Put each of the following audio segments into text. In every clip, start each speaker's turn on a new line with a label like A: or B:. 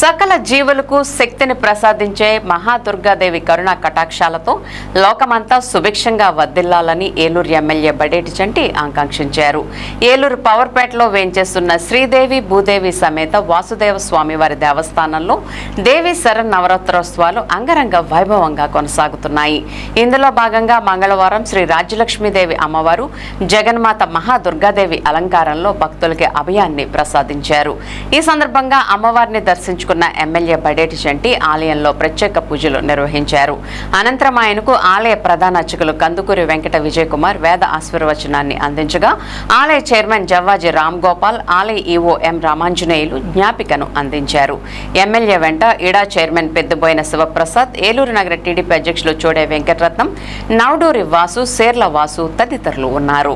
A: సకల జీవులకు శక్తిని ప్రసాదించే మహాదుర్గాదేవి కరుణా కటాక్షాలతో లోకమంతా సుభిక్షంగా వర్ధిల్లాలని ఏలూరు ఎమ్మెల్యే బడేటి చంటి ఆకాంక్షించారు. ఏలూరు పవర్పేటలో వేంచేస్తున్న శ్రీదేవి భూదేవి సమేత వాసుదేవ స్వామి వారి దేవస్థానంలో దేవి శరణ్ నవరాత్రోత్సవాలు అంగరంగ వైభవంగా కొనసాగుతున్నాయి. ఇందులో భాగంగా మంగళవారం శ్రీ రాజ్యలక్ష్మీదేవి అమ్మవారు జగన్మాత మహాదుర్గాదేవి అలంకారంలో భక్తులకి అభయాన్ని ప్రసాదించారు. ఈ సందర్భంగా అమ్మవారిని దర్శించుకున్న ఎమ్మెల్యే బడేటి చంటి ఆలయంలో ప్రత్యేక పూజలు నిర్వహించారు. అనంతరం ఆయనకు ఆలయ ప్రధాన అర్చకులు కందుకూరి వెంకట విజయ్ కుమార్ వేద ఆశీర్వచనాన్ని అందించగా ఆలయ చైర్మన్ జవ్వాజీ రామ్ గోపాల్ ఆలయ ఈవో ఎం రామాంజనేయులు జ్ఞాపికను అందించారు. ఎమ్మెల్యే వెంట ఇడా చైర్మన్ పెద్దబోయిన శివప్రసాద్ ఏలూరు నగర టీడీపీ అధ్యక్షులు చోడే వెంకటరత్నం నవడూరి వాసు సేర్ల వాసు తదితరులు ఉన్నారు.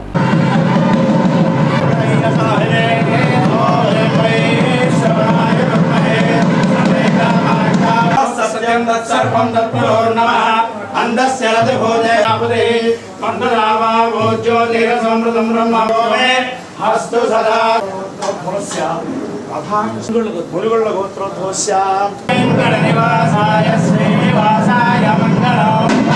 B: नमः अन्धस्य रथभोजयापदे मण्डलावावो ज्योतिरसमृतं ब्रह्मवो मे हस्तु सदा गोत्रोद्भवस्या मङ्गलनिवासाय श्रीनिवासाय मङ्गलम्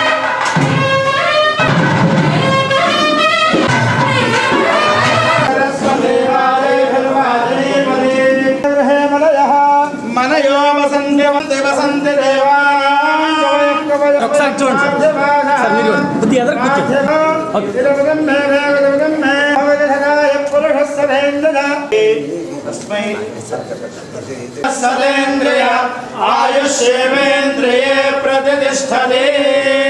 B: మనయో వసంతి వంది వసంతి దేవా
C: ఒకసారి చూడండి. సార్. మీరు కొద్ది కూర్చోండి.
B: సదేంద్రియ ఆయుష్యేంద్రియే ప్రతిష్టతే। అనేక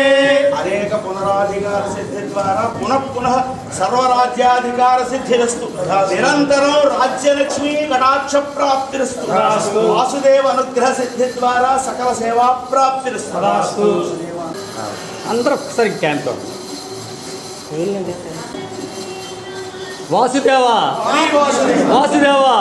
B: పునరాధికార సిద్ధి ద్వారా పునః పునః సర్వరాజ్యాధికార సిద్ధిరస్తు నిరంతరం రాజ్యలక్ష్మీ కటాక్ష ప్రాప్తిరస్తు వాసుదేవ అనుగ్రహ సిద్ధి ద్వారా సకల సేవా ప్రాప్తిరస్తు
C: అందరూ ఒకసారి క్యాంప్ వాసుదేవా. వాసుదేవా. వాసుదేవా.